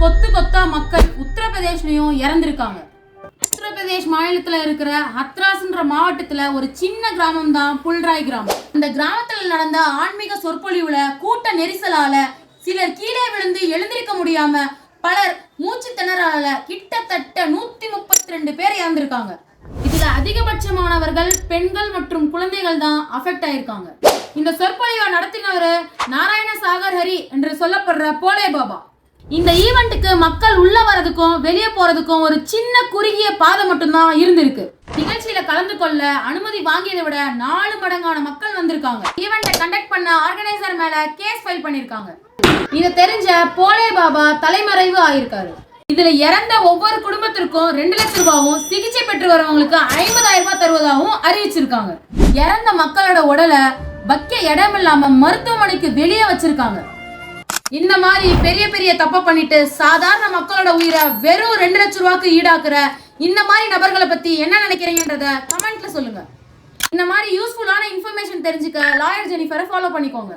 கொத்து கொத்தா மக்கள் உத்தரப்பிரதேஷ்லயும் இறந்திருக்காங்க. உத்தரப்பிரதேஷ் மாநிலத்துல இருக்கிற ஹத்ராஸ்ன்ற மாவட்டத்துல ஒரு சின்ன கிராமம் தான் புல்ராய் கிராமம். இந்த கிராமத்துல நடந்த ஆன்மீக சொற்பொழிவுல கூட்ட நெரிசலால சிலர் கீழே விழுந்து எழுந்திருக்க முடியாம பலர் மூச்சு திணறால கிட்டத்தட்ட நூத்தி முப்பத்தி ரெண்டு பேர் இறந்திருக்காங்க. இதுல அதிகபட்சமானவர்கள் பெண்கள் மற்றும் குழந்தைகள் தான் அஃபெக்ட் ஆயிருக்காங்க. இந்த சொற்பொழிவை நடத்தினவர் நாராயண சாகர் ஹரி என்று சொல்லப்படுற போலே பாபா. இந்த ஈவெண்ட்டுக்கு மக்கள் உள்ள வரதுக்கும் வெளியே போறதுக்கும் ஒரு சின்ன குறுகிய பாதை மட்டும்தான் இருந்திருக்கு. நிகழ்ச்சியில கலந்து கொள்ள அனுமதி வாங்கியதை விட நாலு மடங்கான மக்கள் வந்திருக்காங்க. ஈவெண்ட்டை கண்டக்ட் பண்ண ஆர்கனைசர் மேல கேஸ் ஃபைல் பண்ணிருக்காங்க. இதை தெரிஞ்ச போலே பாபா தலைமறைவு ஆயிருக்காரு. இதுல இறந்த ஒவ்வொரு குடும்பத்திற்கும் ரெண்டு லட்சம் ரூபாவும் சிகிச்சை பெற்று வரவங்களுக்கு ஐம்பதாயிரம் ரூபாய் தருவதாகவும் அறிவிச்சிருக்காங்க. இறந்த மக்களோட உடலை வைக்க இடம் இல்லாம மருத்துவமனைக்கு வெளியே வச்சிருக்காங்க. இந்த மாதிரி பெரிய பெரிய தப்பை பண்ணிட்டு சாதாரண மக்களோட உயிரை வெறும் ரெண்டு லட்சம் ரூபாய்க்கு ஈடாக்குற இந்த மாதிரி நபர்களை பத்தி என்ன நினைக்கிறீங்கன்றத கமெண்ட்ல சொல்லுங்க. இந்த மாதிரி யூஸ்ஃபுல்லான இன்ஃபர்மேஷன் தெரிஞ்சுக்க லாயர் ஜெனிஃபரை ஃபாலோ பண்ணிக்கோங்க.